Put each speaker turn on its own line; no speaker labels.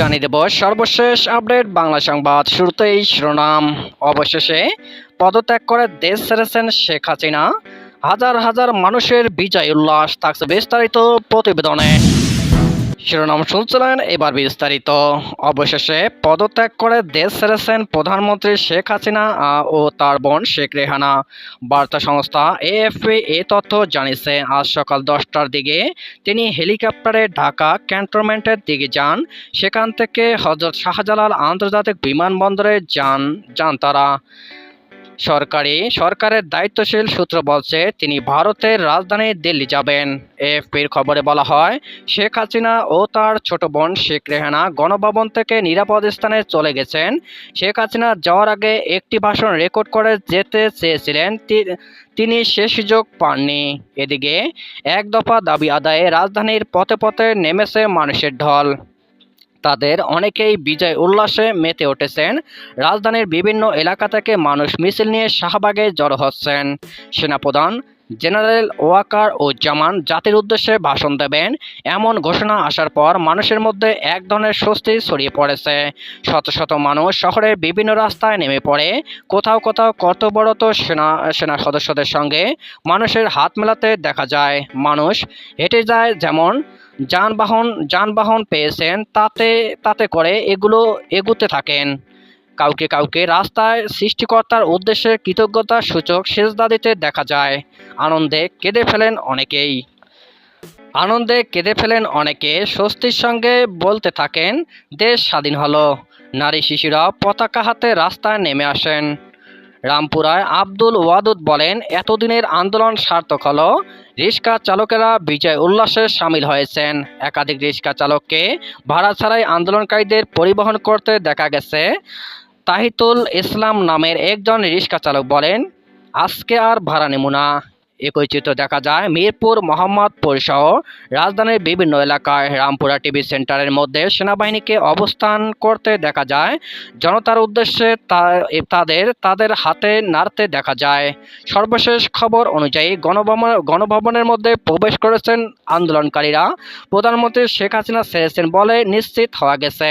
জানিয়ে দেব সর্বশেষ আপডেট বাংলা সংবাদ শুরুতেই শিরোনাম। অবশেষে পদত্যাগ করে দেশ ছেড়েছেন শেখ হাসিনা। হাজার হাজার মানুষের বিজয় উল্লাস থাকছে বিস্তারিত প্রতিবেদনে। শিরোনাম শুনছিলেন, এবার বিস্তারিত। অবশেষে পদত্যাগ করে দেশ ছেড়েছেন প্রধানমন্ত্রী শেখ হাসিনা ও তার বোন শেখ রেহানা। বার্তা সংস্থা এএফপি এ তথ্য জানিয়েছে, আজ সকাল দশটার দিকে তিনি হেলিকপ্টারে ঢাকা ক্যান্টনমেন্টের দিকে যান। সেখান থেকে হজরত শাহজালাল আন্তর্জাতিক বিমানবন্দরে যান যান তারা। সরকারি, সরকারের দায়িত্বশীল সূত্র বলছে তিনি ভারতের রাজধানী দিল্লি যাবেন। এএফপির খবরে বলা হয়, শেখ হাসিনা ও তার ছোট বোন শেখ রেহানা গণভবন থেকে নিরাপদ স্থানে চলে গেছেন। শেখ হাসিনা যাওয়ার আগে একটি ভাষণ রেকর্ড করে যেতে চেয়েছিলেন তিনি সে সুযোগ পাননি। এদিকে, এক দফা দাবি আদায়ে রাজধানীর পথে পথে নেমেছে মানুষের ঢল। তাদের অনেকেই বিজয় উল্লাসে মেতে উঠেছেন। রাজধানীর বিভিন্ন এলাকা থেকে মানুষ মিছিল নিয়ে শাহবাগে জড়ো হচ্ছেন। সেনাপ্রধান জেনারেল ওয়াকার ও জামান জাতির উদ্দেশ্যে ভাষণ দেবেন। এমন ঘোষণা আসার পর মানুষের মধ্যে এক ধরনের স্বস্তি ছড়িয়ে পড়েছে। শত শত মানুষ শহরের বিভিন্ন রাস্তায় নেমে পড়ে। কোথাও কোথাও কর্তব্যরত সেনা সেনা সদস্যদের সঙ্গে মানুষের হাত মেলাতে দেখা যায়। মানুষ হেঁটে যায় যেমন যানবাহন যানবাহন পেয়েছেন, তাতে তাতে করে এগুলো এগুতে থাকেন। কাউকে কাউকে রাস্তায় সৃষ্টিকর্তার উদ্দেশ্যে কৃতজ্ঞতার সূচক সেজদা দিতে দেখা যায়। আনন্দে কেঁদে ফেলেন অনেকেই। আনন্দে কেঁদে ফেলেন অনেকে, স্বস্তির সঙ্গে বলতে থাকেন, দেশ স্বাধীন হলো। নারী শিশুরা পতাকা হাতে রাস্তায় নেমে আসেন। রামপুরায় আব্দুল ওয়াদুদ বলেন, এতদিনের আন্দোলন সার্থক হল। রিক্সা চালকেরা বিজয় উল্লাসে সামিল হয়েছেন। একাধিক রিক্সা চালককে ভাড়া ছাড়াই আন্দোলনকারীদের পরিবহন করতে দেখা গেছে। তাহিতুল ইসলাম নামের একজন রিক্সা চালক বলেন, আজকে আর ভাড়া নেব না। একই চিত্র দেখা যায়। মিরপুর, মোহাম্মদপুর সহ রাজধানীর বিভিন্ন এলাকায় রামপুরা টিভি সেন্টারের মধ্যে সেনাবাহিনীকে অবস্থান করতে দেখা যায়। জনতার উদ্দেশ্যে তাদের তাদের হাতে নাড়তে দেখা যায়। সর্বশেষ খবর অনুযায়ী গণভবন, গণভবনের মধ্যে প্রবেশ করেছেন আন্দোলনকারীরা। প্রধানমন্ত্রী শেখ হাসিনা ছেড়েছেন বলে নিশ্চিত হওয়া গেছে।